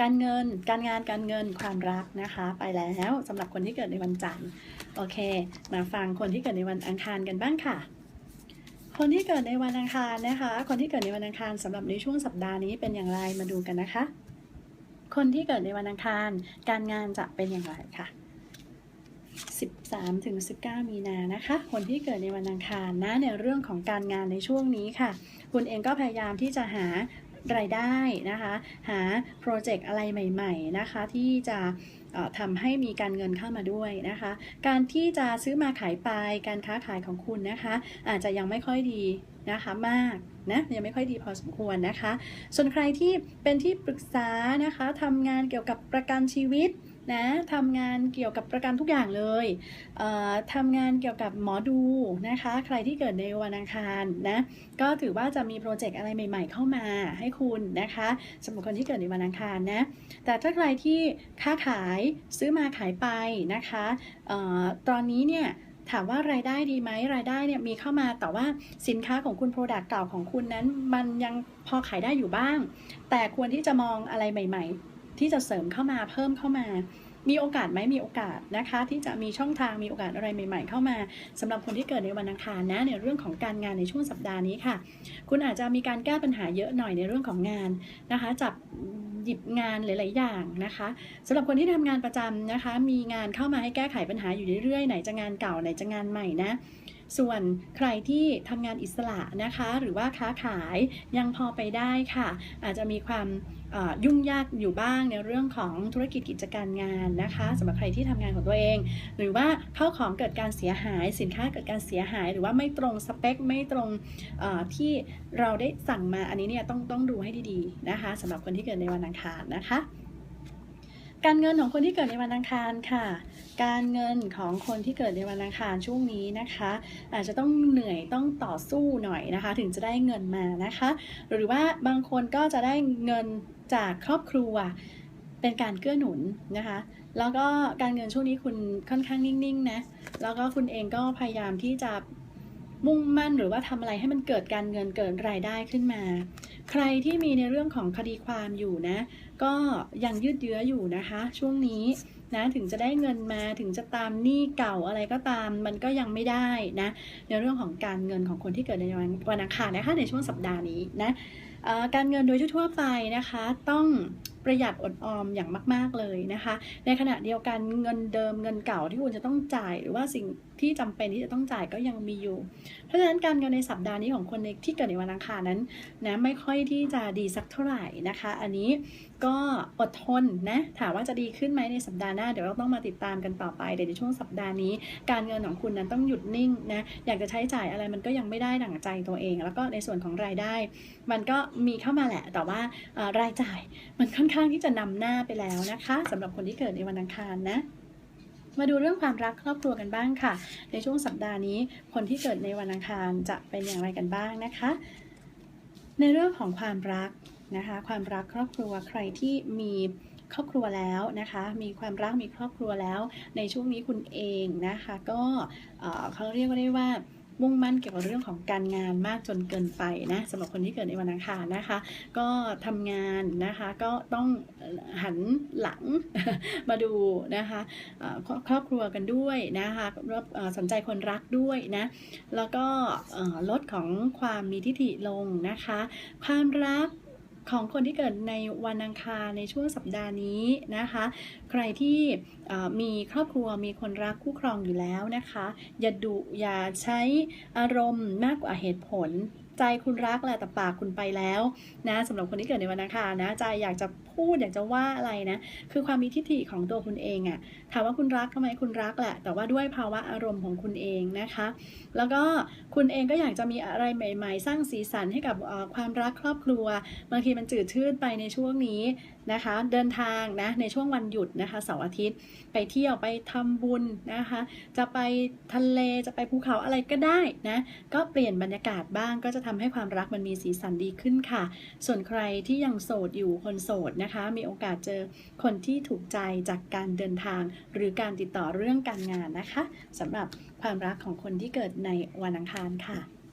การเงิน การงานการเงินความรักนะคะ ไปแล้วสำหรับคนที่เกิดในวันจันทร์โอเค มาฟังคนที่เกิดในวันอังคารกันบ้างค่ะ คนที่เกิดในวันอังคารนะคะ คนที่เกิดในวันอังคารสำหรับในช่วงสัปดาห์นี้เป็นอย่างไรมาดูกันนะคะ คนที่เกิดในวันอังคาร การงานจะเป็นอย่างไรค่ะ13ถึง19 มีนานะคะ คนที่เกิดในวันอังคารนะในเรื่องของการงานในช่วงนี้ค่ะ คุณเองก็พยายามที่จะหา รายได้นะคะ หาโปรเจกต์อะไรใหม่ ๆ นะคะ ที่จะ ทำให้มีการเงินเข้ามาด้วยนะคะ การที่จะซื้อมาขายไปการค้าขายของคุณนะคะ อาจจะยังไม่ค่อยดีนะคะมากนะยังไม่ค่อยดีพอสมควรนะคะ ส่วนใครที่เป็นที่ปรึกษานะคะทำงานเกี่ยวกับประกันชีวิตนะทำงานเกี่ยวกับประกันทุกอย่างเลยเทำงานเกี่ยวกับหมอดูนะคะ ใครที่เกิดในวันอังคารนะก็ถือว่าจะมีโปรเจกต์อะไรใหม่ ๆ เข้ามาให้คุณนะคะสำหรับคนที่เกิดในวันอังคารนะแต่ถ้าใครที่ค้าขายซื้อมาขายไปนะคะออตอนนี้เนี่ยถามว่ารายได้ดีไหมรายได้เนี่ยมีเข้ามาแต่ว่าสินค้าของคุณ Product เก่าของคุณนั้น มันยังพอขายได้อยู่บ้าง แต่ควรที่จะมองอะไรใหม่ ๆ ที่จะเสริมเข้ามาเพิ่มเข้ามามีโอกาสไหมมีโอกาสนะคะ ที่จะมีช่องทางมีโอกาสอะไรใหม่ ๆ เข้ามาสำหรับคนที่เกิดในวันอังคารนะในเรื่องของการงานในช่วงสัปดาห์นี้ค่ะ คุณอาจจะมีการแก้ปัญหาเยอะหน่อยในเรื่องของงานนะคะจับ หยิบงานหลาย ๆ อย่างนะคะสำหรับคนที่ทำงานประจำนะคะ มีงานเข้ามาให้แก้ไขปัญหาอยู่เรื่อยๆ ไหนจะงานเก่าไหนจะงานใหม่นะส่วนใครที่ทำงานอิสระนะคะ หรือว่าค้าขายยังพอไปได้ค่ะ อาจจะมีความยุ่งยากอยู่บ้างในเรื่องของธุรกิจกิจการงานนะคะสำหรับใครที่ทำงานของตัวเอง หรือว่าเข้าของเกิดการเสียหาย สินค้าเกิดการเสียหาย หรือว่าไม่ตรงสเปค ไม่ตรงที่เราได้สั่งมาอันนี้เนี่ยต้องต้องดูให้ดีๆนะคะสำหรับคนที่เกิดในวันอังคารนะคะ การเงินของคนที่เกิดในวันอังคารค่ะ การเงินของคนที่เกิดในวันอังคารช่วงนี้นะคะ อาจจะต้องเหนื่อยต้องต่อสู้หน่อยนะคะ ถึงจะได้เงินมานะคะ หรือว่าบางคนก็จะได้เงินจากครอบครัวเป็นการเกื้อหนุนนะคะ แล้วก็การเงินช่วงนี้คุณค่อนข้างนิ่งๆนะแล้วก็คุณเองก็พยายามที่จะ มุ่งมั่นหรือว่าทำอะไรให้มันเกิดการเงินเกิดรายได้ขึ้นมา ใครที่มีในเรื่องของคดีความอยู่นะ ก็ยังยืดเยื้ออยู่นะคะ ช่วงนี้นะถึงจะได้เงินมาถึงจะตามหนี้เก่าอะไรก็ตาม มันก็ยังไม่ได้นะในเรื่องของการเงินของคนที่เกิดในวันวันอังคารนะคะในช่วงสัปดาห์นี้นะ การเงินโดยทั่วไปนะคะ ต้องประหยัดอดออมอย่างมาก ๆเลยนะคะ ในขณะเดียวกันเงินเดิมเงินเก่าที่คุณจะต้องจ่ายหรือว่าสิ่งที่จำเป็นที่จะต้องจ่ายก็ยังมีอยู่ เพราะฉะนั้นการเงินในสัปดาห์นี้ของคนในที่เกิดในวันอังคารนั้นนะไม่ค่อยที่จะดีสักเท่าไหร่นะคะ อันนี้ก็อดทนนะถามว่าจะดีขึ้นไหมในสัปดาห์หน้าเดี๋ยวเราต้องมาติดตามกันต่อไปแต่ในช่วงสัปดาห์นี้ การเงินของคุณนั้นต้องหยุดนิ่งนะอยากจะใช้จ่ายอะไรมันก็ยังไม่ได้ดั่งใจตัวเอง แล้วก็ในส่วนของรายได้ มันก็มีเข้ามาแหละ แต่ว่ารายจ่ายมันค่อนข้างที่จะนำหน้าไปแล้วนะคะสำหรับคนที่เกิดในวันอังคารนะมาดูเรื่องความรักครอบครัวกันบ้างค่ะ ในช่วงสัปดาห์นี้คนที่เกิดในวันอังคารจะเป็นอย่างไรกันบ้างนะคะ ในเรื่องของความรักนะคะ ความรักครอบครัวใครที่มีครอบครัวแล้วนะคะ มีความรักมีครอบครัวแล้ว ในช่วงนี้คุณเองนะคะ ก็เขาเรียกว่าได้ว่า มุ่งมั่นเกี่ยวกับเรื่องของการงานมากจนเกินไปนะสำหรับคนที่เกิดในวันอังคารนะคะ ก็ทำงานนะคะก็ต้องหันหลังมาดูนะคะครอบครัวกันด้วยนะคะรับสนใจคนรักด้วยนะแล้วก็ลดของความมีทิฐิลงนะคะ ความรัก ของคนที่เกิดในวันอังคารในช่วงสัปดาห์นี้นะคะ ใครที่มีครอบครัวมีคนรักคู่ครองอยู่แล้วนะคะ อย่าดุอย่าใช้อารมณ์มากกว่าเหตุผล ใจคุณรักแหละแต่ปากคุณไปแล้วนะสำหรับคนที่เกิดในวันอังคารนะ ใจอยากจะพูดอยากจะว่าอะไรนะ คือความมีทิฏฐิของตัวคุณเองอะถามว่าคุณรักทำไมคุณรักแหละ แต่ว่าด้วยภาวะอารมณ์ของคุณเองนะคะ แล้วก็คุณเองก็อยากจะมีอะไรใหม่ ๆ สร้างสีสันให้กับความรักครอบครัวบางทีมันจืดชืดไปในช่วงนี้นะคะ เดินทางนะในช่วงวันหยุดนะคะเสาร์อาทิตย์ไปเที่ยวไปทำบุญนะคะ จะไปทะเลจะไปภูเขาอะไรก็ได้นะก็เปลี่ยนบรรยากาศบ้างก็จะทำให้ความรักมันมีสีสันดีขึ้นค่ะ ส่วนใครที่ยังโสดอยู่คนโสดนะคะ มีโอกาสเจอคนที่ถูกใจจากการเดินทาง หรือการติดต่อเรื่องการงานนะคะสำหรับความรักของคนที่เกิดในวันอังคารค่ะ